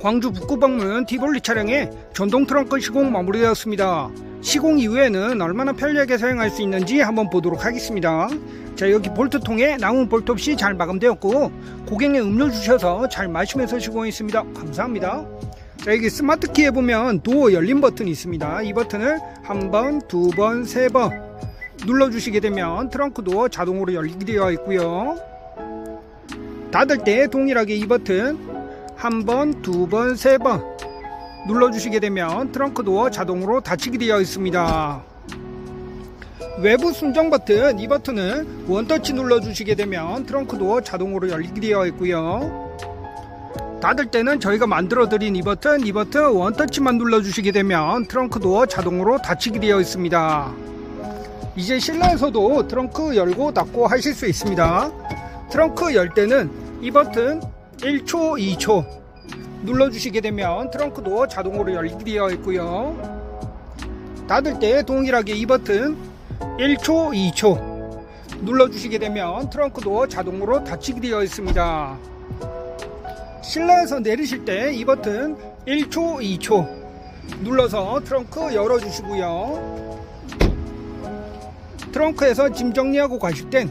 광주 북구방문 티볼리 차량의 전동 트렁크 시공 마무리되었습니다. 시공 이후에는 얼마나 편리하게 사용할 수 있는지 한번 보도록 하겠습니다. 자 여기 볼트통에 나무 볼트 없이 잘 마감되었고 고객님 음료 주셔서 잘 마시면서 시공했습니다. 감사합니다. 자 여기 스마트 키에 보면 도어 열림 버튼이 있습니다. 이 버튼을 한 번, 두 번, 세 번 눌러주시게 되면 트렁크 도어 자동으로 열리게 되어 있고요. 닫을 때 동일하게 이 버튼 한 번, 두 번, 세 번 눌러주시게 되면 트렁크 도어 자동으로 닫히게 되어 있습니다. 외부 순정 버튼 이 버튼을 원터치 눌러주시게 되면 트렁크 도어 자동으로 열리게 되어 있고요. 닫을 때는 저희가 만들어 드린 이 버튼 이 버튼 원터치만 눌러주시게 되면 트렁크 도어 자동으로 닫히게 되어 있습니다. 이제 실내에서도 트렁크 열고 닫고 하실 수 있습니다. 트렁크 열 때는 이 버튼 1초, 2초 눌러주시게 되면 트렁크 도어 자동으로 열리게 되어 있고요. 닫을 때 동일하게 이 버튼 1초, 2초 눌러주시게 되면 트렁크 도어 자동으로 닫히게 되어 있습니다. 실내에서 내리실 때 이 버튼 1초, 2초 눌러서 트렁크 열어주시고요. 트렁크에서 짐 정리하고 가실 땐